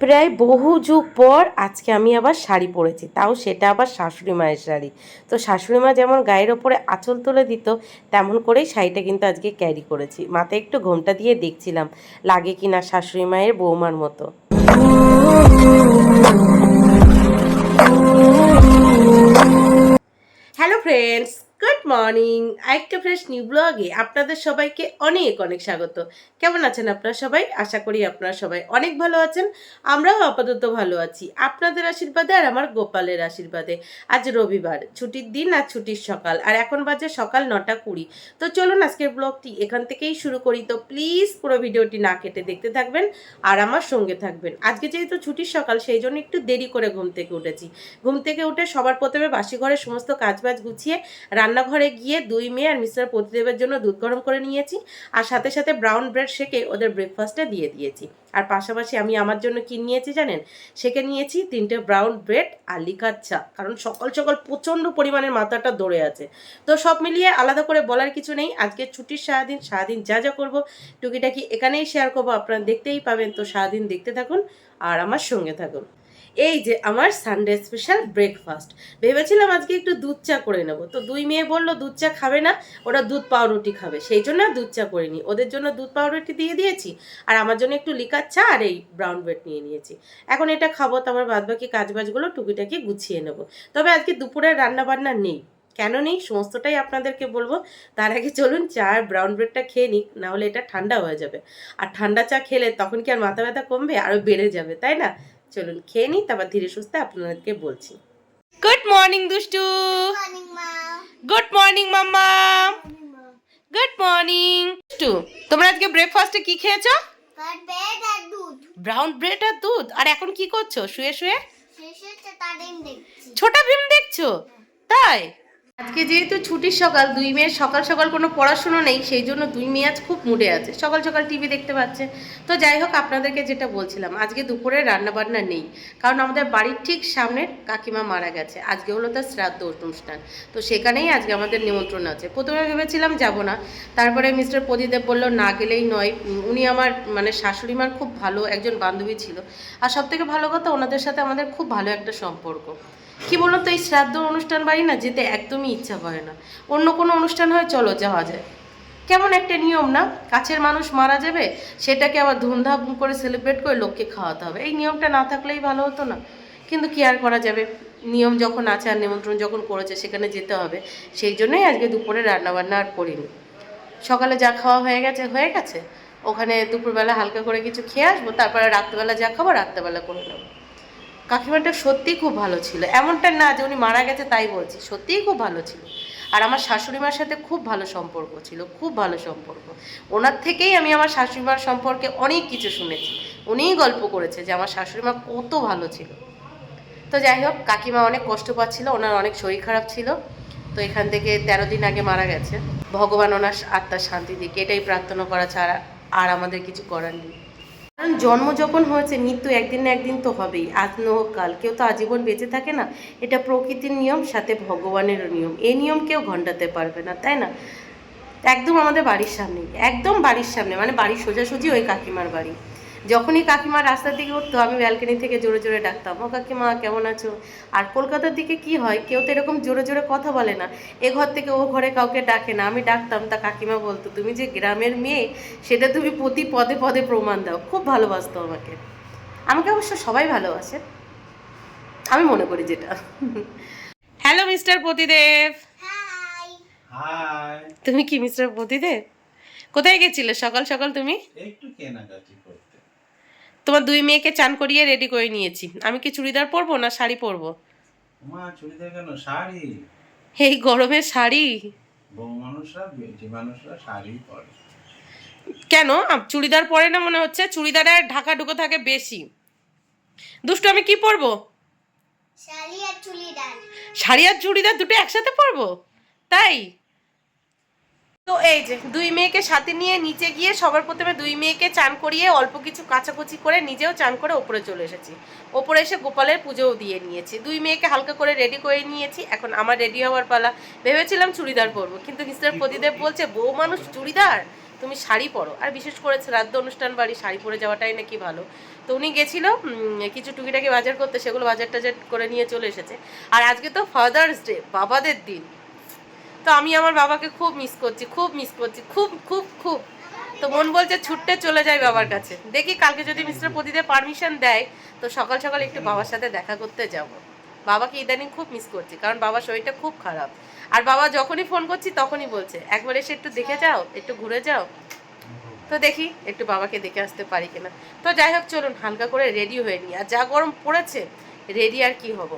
প্রায় বহু যুগ পর আজকে আমি আবার শাড়ি পরেছি। তাও সেটা আবার শাশুড়ি মায়ের শাড়ি। তো শাশুড়ি মা যেমন গায়ের ওপরে আঁচল তুলে দিত, তেমন করেই শাড়িটা কিন্তু আজকে ক্যারি করেছি। মাথায় একটু ঘোমটা দিয়ে দেখছিলাম, লাগে কি না শাশুড়ি মায়ের বৌমার মতো। হ্যালো ফ্রেন্ডস গুড মর্নিং আরেকটা ফ্রেশ নিউ ব্লগে আপনাদের সবাইকে অনেক অনেক স্বাগত। কেমন আছেন আপনারা সবাই? আশা করি আপনারা সবাই অনেক ভালো আছেন। আমরাও আপাতত ভালো আছি। আপনাদের আশীর্বাদে আর আমার গোপালের আশীর্বাদে। আজ রবিবার, ছুটির দিন আর ছুটির সকাল। আর এখন বাজে সকাল নটা কুড়ি। তো চলুন আজকের ব্লগটি এখান থেকেই শুরু করি। তো প্লিজ পুরো ভিডিওটি না কেটে দেখতে থাকবেন আর আমার সঙ্গে থাকবেন। আজকে যেহেতু ছুটির সকাল, সেই জন্য একটু দেরি করে ঘুম থেকে উঠেছি। ঘুম থেকে উঠে সবার প্রথমে বাসি ঘরে সমস্ত কাজবাজ গুছিয়ে রান্নাঘরে গিয়ে দুই মেয়ে আর মিস্টার প্রতিদেবের জন্য দুধ গরম করে নিয়েছি আর সাথে সাথে ব্রাউন ব্রেড সেকে ওদের ব্রেকফাস্টে দিয়ে দিয়েছি। আর পাশাপাশি আমি আমার জন্য কি নিয়েছি জানেন? সেকে নিয়েছি তিনটে ব্রাউন ব্রেড আর লিকার চা। কারণ সকাল সকাল প্রচণ্ড পরিমাণের মাথাটা দৌড়ে আছে। তো সব মিলিয়ে আলাদা করে বলার কিছু নেই। আজকে ছুটির সারাদিন সারাদিন যা যা করব টুকিটাকি এখানেই শেয়ার করব। আপনারা দেখতেই পাবেন। তো সারাদিন দেখতে থাকুন আর আমার সঙ্গে থাকুন। এই যে আমার সানডে স্পেশাল ব্রেকফাস্ট ভেবেছিলাম আজকে একটু দুধ চা করে নেব। তো দুই মেয়ে বলল, দুধ চা খাবে না, ওরা দুধ পাউরুটি খাবে। সেই জন্য দুধ চা করিনি। ওদের জন্য দুধ পাউরুটি দিয়ে দিয়েছি, আর আমার জন্য একটু লিকার চা আর এই ব্রাউন ব্রেড নিয়ে নিয়েছি। এখন এটা খাব, তো আমার বাদবাকি কাজবাজগুলো টুকিটাকি গুছিয়ে নেব। তবে আজকে দুপুরের রান্না বান্না নেই। কেন নেই? সমস্তটাই আপনাদেরকে বলব। তার আগে চলুন চা আর ব্রাউন ব্রেডটা খেয়ে নিক, নাহলে এটা ঠান্ডা হয়ে যাবে। আর ঠান্ডা চা খেলে তখন কি আর মাথা ব্যথা কমবে? আরও বেড়ে যাবে, তাই না? চলুন খেয়ে নিই তারপর ধীরে সুস্থে আপনাদেরকে বলছি। গুড মর্নিং দুষ্টু। Morning, গুড মর্নিং মাম্মা। গুড মর্নিং দুষ্টু তোমরা আজকে ব্রেকফাস্টে কি খেয়েছো? ব্রাউন ব্রেড আর দুধ। আর এখন কি করছ? শুয়ে শুয়ে? ছোটা ভীম দেখছ? তাই? আজকে যেহেতু ছুটির সকাল, দুই মেয়ের সকাল সকাল কোনো পড়াশুনো নেই, সেই জন্য দুই মেয়ে আজ খুব মুডে আছে। সকাল সকাল টিভি দেখতে পাচ্ছে। তো যাই হোক, আপনাদেরকে যেটা বলছিলাম, আজকে দুপুরে রান্না বান্না নেই। কারণ আমাদের বাড়ির ঠিক সামনে কাকিমা মারা গেছে। আজকে হলো তার শ্রাদ্ধ অনুষ্ঠান। তো সেখানেই আজকে আমাদের নিমন্ত্রণ আছে। প্রথমে ভেবেছিলাম যাব না। তারপরে মিস্টার প্রদীদেব বলল, না গেলেই নয়। উনি আমার মানে শাশুড়ি মার খুব ভালো একজন বান্ধবী ছিল। আর সব থেকে ভালো কথা, ওনাদের সাথে আমাদের খুব ভালো একটা সম্পর্ক। কি বলুন তো এই শ্রাদ্ধ অনুষ্ঠান বাড়ি না যেতে একদমই ইচ্ছা করে না। অন্য কোনো অনুষ্ঠান হয় চলো যাওয়া যায়। কেমন একটা নিয়ম না? কাছের মানুষ মারা যাবে, সেটাকে আবার ধুমধাম করে সেলিব্রেট করে লোককে খাওয়াতে হবে। এই নিয়মটা না থাকলেই ভালো হতো না। কিন্তু কি আর করা যাবে? নিয়ম যখন আছে আর নিমন্ত্রণ যখন করেছে, সেখানে যেতে হবে। সেই জন্যই আজকে দুপুরে রান্নাবান্না আর করিনি। সকালে যা খাওয়া হয়ে গেছে হয়ে গেছে। ওখানে দুপুরবেলা হালকা করে কিছু খেয়ে আসব, তারপরে রাত্রেবেলা যা খাব, রাত্রেবেলা করে নেব। কাকিমাটা সত্যিই খুব ভালো ছিল। এমনটা না যে উনি মারা গেছে তাই বলছি, সত্যিই খুব ভালো ছিল। আর আমার শাশুড়ি মার সাথে খুব ভালো সম্পর্ক ছিল, খুব ভালো সম্পর্ক। ওনার থেকেই আমি আমার শাশুড়ি মার সম্পর্কে অনেক কিছু শুনেছি। উনিই গল্প করেছে যে আমার শাশুড়ি মা কত ভালো ছিল। তো যাই হোক, কাকিমা অনেক কষ্ট পাচ্ছিল, ওনার অনেক শরীর খারাপ ছিল। তো এখান থেকে তেরো দিন আগে মারা গেছে। ভগবান ওনার আত্মার শান্তি দিক, এটাই প্রার্থনা করা ছাড়া আর আমাদের কিছু করার নেই। কারণ জন্ম যখন হয়েছে, মৃত্যু একদিন না একদিন তো হবেই। আজ ন কাল কেউ তো আজীবন বেঁচে থাকে না। এটা প্রকৃতির নিয়ম, সাথে ভগবানেরও নিয়ম। এই নিয়ম কেউ ঘন্টাতে পারবে না, তাই না? একদম আমাদের বাড়ির সামনে একদম বাড়ির সামনে মানে বাড়ির সোজাসুজি ওই কাকিমার বাড়ি। যখনই কাকিমা রাস্তার দিকে উঠতো আমি ব্যালকনি থেকে জোরে জোরে ডাকতাম ও কাকিমা কেমন আছো? আর কলকাতার দিকে কি হয় কেউ তো এরকম জোরে জোরে কথা বলে না। এ ঘর থেকে ও ঘরে কাউকে ডাকে না আমি ডাকতাম তা কাকিমা বলতো তুমি যে গ্রামের মেয়ে সেটা তুমি প্রতি পদে পদে প্রমাণ দাও খুব ভালোবাসতো আমাকে। আমাকে অবশ্য সবাই ভালোবাসে আমি মনে করি যেটা। Hello mister Pratidev. Hi. Hi. তুমি কি মিস্টার প্রতিদেব? কোথায় গেছিলে? সকাল সকাল তুমি? একটু কেনাকাটি করতে তোমার দুই মেয়েকে চান করিয়ে রেডি করে নিয়েছি। আমি কি চুড়িদার পরবো না শাড়ি পরবো? মা চুড়িদার কেন? শাড়ি। এই গরমের শাড়ি। বউ মানুষরা বেটি মানুষরা শাড়ি পরে। কেন? চুড়িদার পরে না মনে হচ্ছে? চুড়িদারে ঢাকা ঢুকে থাকে বেশি। দুষ্টু আমি কি পরবো? শালি আর চুড়িদার। শাড়ি আর চুড়িদার দুটো একসাথে পরবো? তাই? তো এই যে দুই মেয়েকে সাথে নিয়ে নিচে গিয়ে সবার প্রথমে দুই মেয়েকে চান করিয়ে অল্প কিছু কাচাকুচি করে নিজেও চান করে ওপরে চলে এসেছি। ওপরে এসে গোপালের পুজোও দিয়ে নিয়েছি। দুই মেয়েকে হালকা করে রেডি করে নিয়েছি। এখন আমার রেডি হওয়ার পালা। ভেবেছিলাম চুড়িদার পরবো কিন্তু মিস্টার প্রদীদেব বলছে বউ মানুষ চুড়িদার? তুমি শাড়ি পরো। আর বিশেষ করে শ্রাদ্ধ অনুষ্ঠান বাড়ি শাড়ি পরে যাওয়াটাই নাকি ভালো। তো উনি গেছিল কিছু টুকিটাকি বাজার করতে সেগুলো বাজার টাজার করে নিয়ে চলে এসেছে। আর আজকে তো ফাদার্স ডে বাবাদের দিন। তো আমি আমার বাবাকে খুব মিস করছি, খুব মিস করছি, খুব খুব খুব। তো মন বলছে ছুটতে চলে যাই বাবার কাছে। দেখি কালকে যদি মিস্টার প্রদীপের পারমিশন দেয়, তো সকাল সকাল একটু বাবার সাথে দেখা করতে যাব। বাবাকে ইদানিং খুব মিস করছি, কারণ বাবার শরীরটা খুব খারাপ। আর বাবা যখনই ফোন করছি, তখনই বলছে, একবার এসে একটু দেখে যাও, একটু ঘুরে যাও। তো দেখি একটু বাবাকে দেখে আসতে পারি কিনা। তো যাই হোক, চলুন হালকা করে রেডি হয়ে নিই। আর যা গরম পড়েছে রেডি আর কি হব?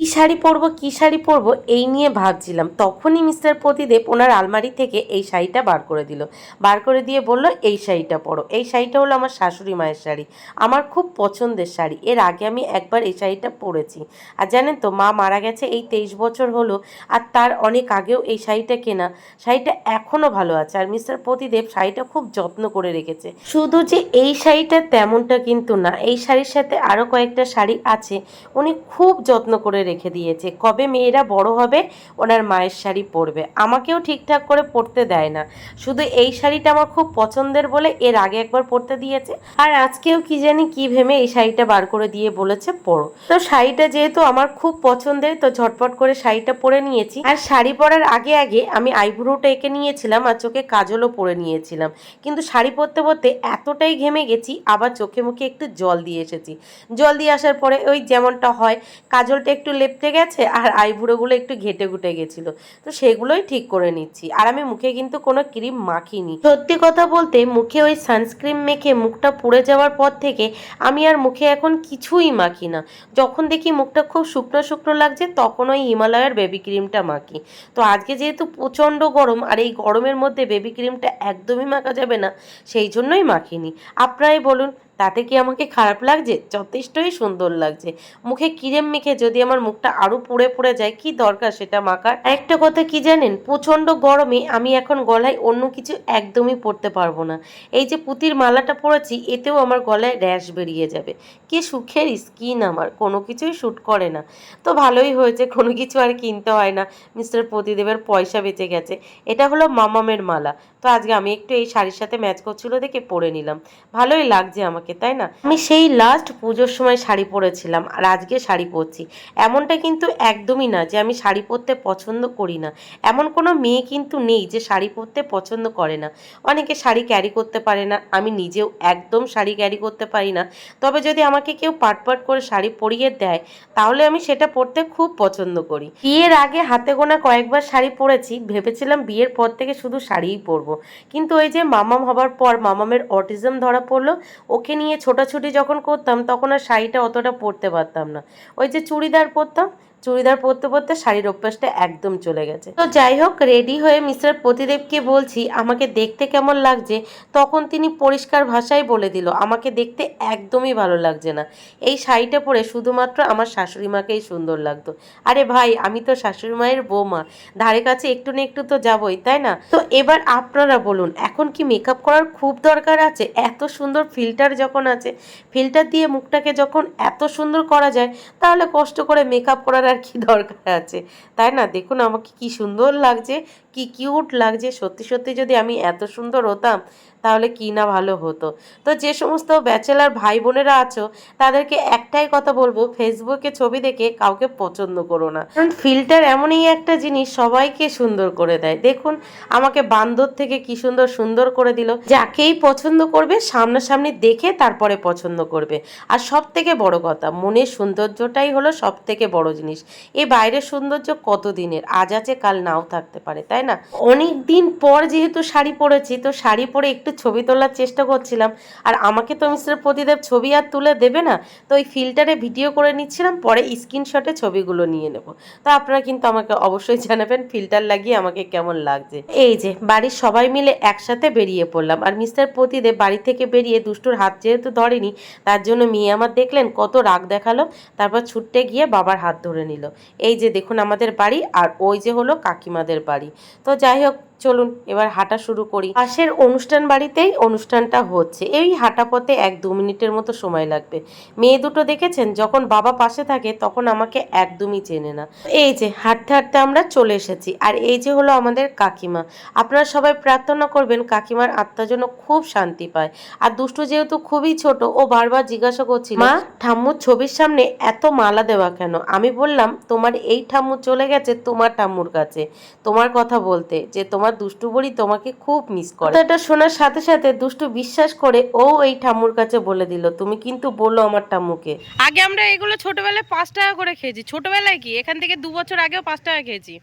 কি শাড়ি পরবো, কি শাড়ি পরবো, এই নিয়ে ভাবছিলাম। তখনই মিস্টার প্রতিদেব ওনার আলমারি থেকে এই শাড়িটা বার করে দিল। বার করে দিয়ে বলল, এই শাড়িটা পরো। এই শাড়িটা হলো আমার শাশুড়ি মায়ের শাড়ি। আমার খুব পছন্দের শাড়ি। এর আগে আমি একবার এই শাড়িটা পরেছি। আর জানেন তো, মা মারা গেছে এই তেইশ বছর হলো, আর তার অনেক আগেও এই শাড়িটা কেনা। শাড়িটা এখনও ভালো আছে। আর মিস্টার প্রতিদেব শাড়িটা খুব যত্ন করে রেখেছে। শুধু যে এই শাড়িটা তেমনটা কিন্তু না। এই শাড়ির সাথে আরও কয়েকটা শাড়ি আছে। উনি খুব যত্ন করে রেখে দিয়েছে। কবে মেয়েরা বড় হবে, ওনার মায়ের শাড়ি পরবে। আমাকেও ঠিকঠাক করে পরতে দেয় না। শুধু এই শাড়িটা আমার খুব পছন্দের বলে এর আগে একবার পরতে দিয়েছে। আর আজকেও কি জানি কি ভেবে এই শাড়িটা বার করে দিয়ে বলেছে, পরো। তো শাড়িটা যেহেতু আমার খুব পছন্দের, তো ঝটপট করে শাড়িটা পরে নিয়েছি। আর শাড়ি পরার আগে আগে আমি আইব্রোটা এঁকে নিয়েছিলাম আর চোখে কাজলও পরে নিয়েছিলাম। কিন্তু শাড়ি পরতে পরতে এতটাই ঘেমে গেছি, আবার চোখে মুখে একটু জল দিয়ে এসেছি। জল দিয়ে আসার পরে ওই যেমনটা হয়, কাজলটা একটু লেপটে গেছে আর আইব্রোগুলো একটু ঘেটে ঘুটে গেছিল। তো সেগুলোই ঠিক করে নিচ্ছি। আর আমি মুখে কিন্তু কোনো ক্রিম মাখিনি। সত্যি কথা বলতে মুখে ওই সানস্ক্রিন মেখে মুখটা পুড়ে যাওয়ার পর থেকে আমি আর মুখে এখন কিছুই মাখি না। যখন দেখি মুখটা খুব শুকনো শুকনো লাগছে, তখন ওই হিমালয়ের বেবি ক্রিমটা মাখি। তো আজকে যেহেতু প্রচণ্ড গরম আর এই গরমের মধ্যে বেবি ক্রিমটা একদমই মাখা যাবে না, সেই জন্যই মাখিনি। আপনারাই বলুন তাতে কি আমাকে খারাপ লাগছে? যথেষ্টই সুন্দর লাগছে। মুখে কিরেম মেখে যদি আমার মুখটা আরও পুড়ে পুড়ে যায়, কি দরকার সেটা মাখার? একটা কথা কি জানেন? প্রচণ্ড গরমে আমি এখন গলায় অন্য কিছু একদমই পরতে পারব না। এই যে পুতির মালাটা পরেছি, এতেও আমার গলায় র্যাশ বেরিয়ে যাবে। কি সুখের স্কিন আমার, কোনো কিছুই শ্যুট করে না। তো ভালোই হয়েছে, কোনো কিছু আর কিনতে হয় না। মিস্টার প্রতিদেবের পয়সা বেঁচে গেছে। এটা হলো মামামের মালা। তো আজকে আমি একটু এই শাড়ির সাথে ম্যাচ করছিল দেখে পরে নিলাম। ভালোই লাগছে আমাকে। তাই না? আমি সেই লাস্ট পুজোর সময় শাড়ি পরেছিলাম, আর আজকে শাড়ি পরছি। এমনটা কিন্তু একদমই না যে আমি শাড়ি পরতে পছন্দ করি না। এমন কোনো মেয়ে কিন্তু নেই যে শাড়ি পরতে পছন্দ করে না। অনেকে শাড়ি ক্যারি করতে পারে না, আমি নিজেও একদম শাড়ি ক্যারি করতে পারি না। তবে যদি আমাকে কেউ পাট পাট করে শাড়ি পরিয়ে দেয়, তাহলে আমি সেটা পরতে খুব পছন্দ করি। বিয়ের আগে হাতে গোনা কয়েকবার শাড়ি পরেছি, ভেবেছিলাম বিয়ের পর থেকে শুধু শাড়িই পরবো। কিন্তু ওই যে মামাম হবার পর মামামের অটিজম ধরা পড়ল, ওকে নিয়ে ছোটাছুটি যখন করতাম, তখন আর শাড়িটা অতটা পরতে পারতাম না। ওই যে চুড়িদার পরতাম চুড়িদার পরতে পরতে শাড়ির অভ্যাসটা একদম চলে গেছে। তো যাই হোক রেডি হয়ে মিস্টার প্রতিদেবকে বলছি, আমাকে দেখতে কেমন লাগছে? তখন তিনি পরিষ্কার ভাষায় বলে দিল, আমাকে দেখতে একদমই ভালো লাগছে না। এই শাড়িটা পরে শুধুমাত্র আমার শাশুড়ি মাকেই সুন্দর লাগতো। আরে ভাই, আমি তো শাশুড়ি মায়ের বৌমা, ধারে কাছে একটু না একটু তো যাবই, তাই না? তো এবার আপনারা বলুন, এখন কি মেকআপ করার খুব দরকার আছে? এত সুন্দর ফিল্টার যখন আছে ফিল্টার দিয়ে মুখটাকে যখন এত সুন্দর করা যায়, তাহলে কষ্ট করে মেকআপ করার আর কি দরকার আছে? তাই না? দেখুন আমাকে কি সুন্দর লাগছে, কি কিউট লাগছে। সত্যি সত্যি যদি আমি এত সুন্দর হতাম তাহলে কি না ভালো হতো? তো যে সমস্ত ব্যাচেলার ভাই বোনেরা আছো, তাদেরকে একটাই কথা বলব, ফেসবুকে ছবি দেখে কাউকে পছন্দ করো না। কারণ ফিল্টার এমনই একটা জিনিস, সবাইকে সুন্দর করে দেয়। দেখুন, আমাকে বান্দর থেকে কি সুন্দর সুন্দর করে দিল। যাকেই পছন্দ করবে, সামনাসামনি দেখে তারপরে পছন্দ করবে। আর সব থেকে বড় কথা, মনের সৌন্দর্যটাই হলো সব থেকে বড় জিনিস। এই বাইরের সৌন্দর্য কত দিনের আজ আছে, কাল নাও থাকতে পারে, তাই না? অনেক দিন পর যেহেতু শাড়ি পরেছি, তো শাড়ি পরে একটু ছবি তোলার চেষ্টা করছিলাম, আর আমাকে তো মিস্টার প্রতিদেব ছবি আর তুলে দেবে না। তো ওই ফিল্টারে ভিডিও করে নিচ্ছিলাম, পরে স্ক্রিনশটে ছবিগুলো নিয়ে নেব। তো আপনারা কিন্তু আমাকে অবশ্যই জানাবেন ফিল্টার লাগিয়ে আমাকে কেমন লাগছে। এই যে, বাড়ির সবাই মিলে একসাথে বেরিয়ে পড়লাম, আর মিস্টার প্রতিদেব বাড়ি থেকে বেরিয়ে দুষ্টুর হাত যেহেতু ধরেনি, তার জন্য মেয়ে আমার দেখলেন, কত রাগ দেখাল, তারপর ছুটতে গিয়ে বাবার হাত ধরে নিল। এই যে দেখুন আমাদের বাড়ি, আর ওই যে হলো কাকিমাদের বাড়ি। তো যাই হোক চলুন এবার হাঁটা শুরু করি। পাশের অনুষ্ঠান বাড়িতেই অনুষ্ঠানটা হচ্ছে। এই হাঁটা পথে এক দু মিনিটের মতো সময় লাগবে। মেয়ে দুটো দেখেছেন? যখন বাবা পাশে থাকে, তখন আমাকে একদমই চেনে না। এই যে, হাঁটতে হাঁটতে আমরা চলে এসেছি। আর এই যে হলো আমাদের কাকিমা। আপনারা সবাই প্রার্থনা করবেন, কাকিমার আত্মা যেন খুব শান্তি পায়। আর দুষ্টু যেহেতু খুবই ছোট, ও বারবার জিজ্ঞাসা করছিল, মা, ঠাম্মুর ছবির সামনে এত মালা দেওয়া কেন? আমি বললাম, তোমার এই ঠাম্মু চলে গেছে তোমার ঠাম্মুর কাছে। তোমার কথা বলতে, যে তোমার দুষ্টু বড়ি তোমাকে খুব মিস করে। কথাটা শোনার সাথে সাথে দুষ্টু বিশ্বাস করে ও এই ঠাম্মুর কাছে বলে দিল তুমি কিন্তু বলো আমার ঠাম্মুকে। আগে আমরা এগুলো ছোটবেলায় পাঁচ টাকা করে খেয়েছি। ছোটবেলায় কি? এখান থেকে দু বছর আগেও পাঁচ টাকা খেয়েছি।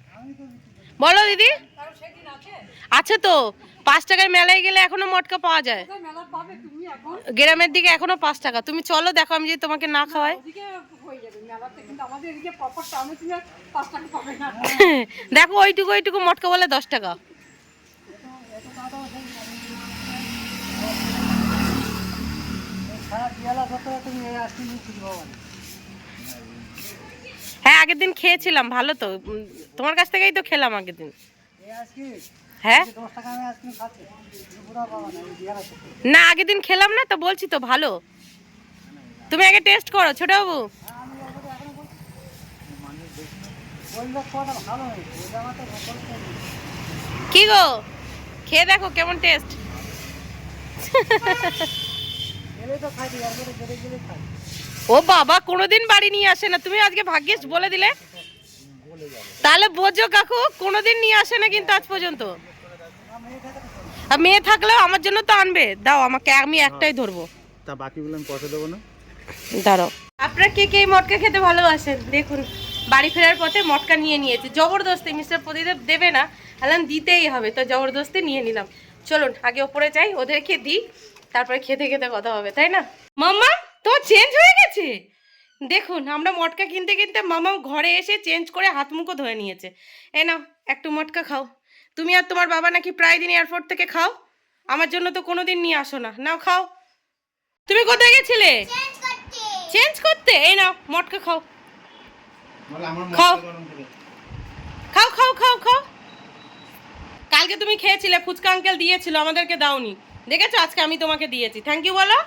বলো দিদি। আছে তো। পাঁচ টাকার মেলায় গেলে এখনও মটকা পাওয়া যায়। মেলা পাবে তুমি এখন গ্রামের দিকে এখনও পাঁচ টাকা। তুমি চলো দেখো আমি যদি তোমাকে না খাওয়াই। ওদিকে হয়ে যাবে মেলাতে কিন্তু আমাদের এদিকে প্রপার টাউনে তুমি আর পাঁচ টাকা পাবে না। দেখো ওইটুকু ওইটুকু মটকা বলে দশ টাকা। হ্যাঁ আগের দিন খেয়েছিলাম, ভালো তো। তোমার কাছ থেকেই তো খেলাম আগের দিন। হ্যাঁ? না, আগের দিন খেলাম না, তো বলছি তো, ভালো। তুমি আগে টেস্ট করো ছোট বাবু ওই লোক কটা ভালো হয়েছে ওই জামাতে ভোকল কি গো? খেয়ে দেখো কেমন টেস্ট ও বাবা কোনোদিন বাড়ি নিয়ে আসে না। তুমি আজকে ভাগ্যিস বলে দিলে। তাহলে বোঝো কাকু কোনোদিন নিয়ে আসে না কিন্তু আজ পর্যন্ত। আর মেয়ে থাকলেও আমার জন্য তো আনবে। দাও আমাকে আমি একটাই ধরবো। তা বাকিগুলো আমি পয়সা দেবো না। দাঁড়াও। আপনার কে কে মটকা খেতে ভালোবাসেন? দেখুন বাড়ি ফেরার পথে মটকা নিয়ে নিয়েছি। জবরদস্তি মিস্টার প্রদীপ দেবে না। আলাম দিতেই হবে তো জবরদস্তি নিয়ে নিলাম। চলুন আগে ওপরে যাই ওদেরকে দিই তারপরে খেতে খেতে কথা হবে তাই না? মাম্মা তো চেঞ্জ হয়ে গেছে? দেখুন আমরা মটকা কিনতে কিনতে মামা ঘরে এসে চেঞ্জ করে হাত মুখো ধুয়ে নিয়েছে। এ নাও একটু মটকা খাও। তুমি আর তোমার বাবা নাকি প্রায় দিন এয়ারপোর্ট থেকে খাও? আমার জন্য তো কোনোদিন নিয়ে আসো না। নাও খাও। তুমি কোথায় গেছিলে? চেঞ্জ করতে। এই নাও মটকা খাও। খাও খাও খাও খাও। কালকে তুমি খেয়েছিলে, ফুচকা আঙ্কেল দিয়েছিল, আমাদেরকে দাওনি। দেখেছ? আজকে আমি তোমাকে দিয়েছি। থ্যাংক ইউ বলো।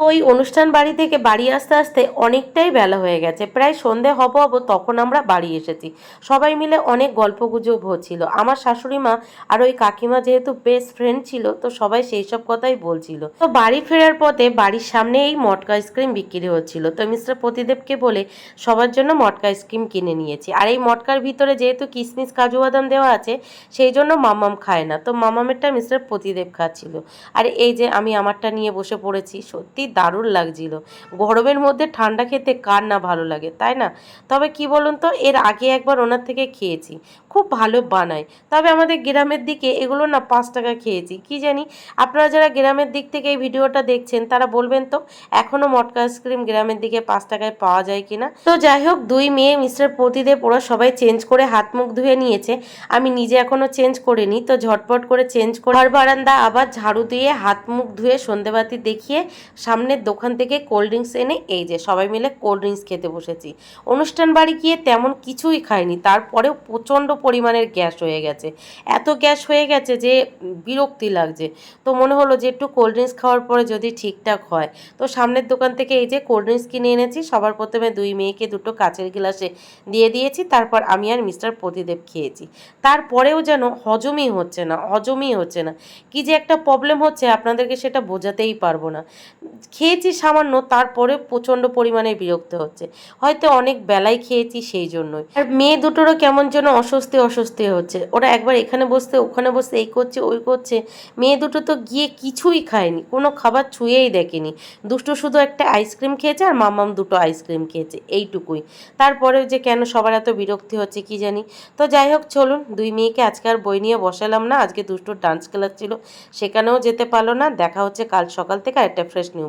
ওই অনুষ্ঠান বাড়ি থেকে বাড়ি আসতে আসতে অনেকটাই বেলা হয়ে গেছে। প্রায় সন্ধে হব হব তখন আমরা বাড়ি এসেছি। সবাই মিলে অনেক গল্পগুজব হচ্ছিল। আমার শাশুড়ি মা আর ওই কাকিমা যেহেতু বেস্ট ফ্রেন্ড ছিল, তো সবাই সেই সব কথাই বলছিল। তো বাড়ি ফেরার পথে বাড়ির সামনে এই মটকা আইসক্রিম বিক্রি হচ্ছিল। তো মিস্টার প্রতিদেবকে বলে সবার জন্য মটকা আইসক্রিম কিনে নিয়েছি। আর এই মটকার ভিতরে যেহেতু কিশমিশ কাজু বাদাম দেওয়া আছে, সেই জন্য মামাম খায় না। তো মামামেরটা মিস্টার প্রতিদেব খাচ্ছিল। আর এই যে আমি আমারটা নিয়ে বসে পড়েছি, সত্যি দারুণ লাগছিল। গরমের মধ্যে ঠান্ডা খেতে কার না ভালো লাগে, তাই না? তবে কি বলুন তো, এর আগে একবার ওনার থেকে খেয়েছি। খুব ভালো বানায়। তবে আমাদের গ্রামের দিকে এগুলো না পাঁচ টাকা খেয়েছি। কি জানি? আপনারা যারা গ্রামের দিক থেকে এই ভিডিওটা দেখছেন, তারা বলবেন তো এখনও মটকা আইসক্রিম গ্রামের দিকে পাঁচ টাকায় পাওয়া যায় কিনা তো যাই হোক, দুই মেয়ে মিস্টার প্রতিদেব, ওরা সবাই চেঞ্জ করে হাত মুখ ধুয়ে নিয়েছে। আমি নিজে এখনও চেঞ্জ করিনি, তো ঝটপট করে চেঞ্জ করে ঘর বারান্দা আবার ঝাড়ু দিয়ে হাত মুখ ধুয়ে সন্ধেবাতি দেখিয়ে সামনের দোকান থেকে কোল্ড ড্রিঙ্কস এনে, এই যে সবাই মিলে কোল্ড ড্রিঙ্কস খেতে বসেছি। অনুষ্ঠান বাড়ি গিয়ে তেমন কিছুই খাইনি, তারপরেও প্রচণ্ড পরিমাণের গ্যাস হয়ে গেছে। এত গ্যাস হয়ে গেছে যে বিরক্তি লাগছে। তো মনে হলো যে একটু কোল্ড ড্রিঙ্কস খাওয়ার পরে যদি ঠিকঠাক হয়। তো সামনের দোকান থেকে এই যে কোল্ড ড্রিঙ্কস কিনে এনেছি, সবার প্রথমে দুই মেয়েকে দুটো কাচের গ্লাসে দিয়ে দিয়েছি, তারপর আমি আর মিস্টার প্রতিদেব খেয়েছি। তারপরেও যেন হজমই হচ্ছে না, হজমই হচ্ছে না। কি যে একটা প্রবলেম হচ্ছে, আপনাদেরকে সেটা বোঝাতেই পারব না। খেয়েছি সামান্য তারপরে প্রচণ্ড পরিমাণে বিরক্ত হচ্ছে। হয়তো অনেক বেলায় খেয়েছি সেই জন্যই। আর মেয়ে দুটোরও কেমন যেন অস্বস্তি অস্বস্তি হচ্ছে। ওরা একবার এখানে বসতে ওখানে বসতে এই করছে, ওই করছে। মেয়ে দুটো তো গিয়ে কিছুই খায়নি, কোনো খাবার ছুঁয়েই দেখেনি। দুটো শুধু একটা আইসক্রিম খেয়েছে আর মামাম দুটো আইসক্রিম খেয়েছে, এইটুকুই। তারপরেও যে কেন সবার এত বিরক্তি হচ্ছে কি জানি? তো যাই হোক, চলুন, দুই মেয়েকে আজকে আর বই নিয়ে বসালাম না, আজকে দুটো ডান্স ক্লাস ছিল। সেখানেও যেতে পারল না, দেখা হচ্ছে কাল সকাল থেকে একটা ফ্রেশ নিউ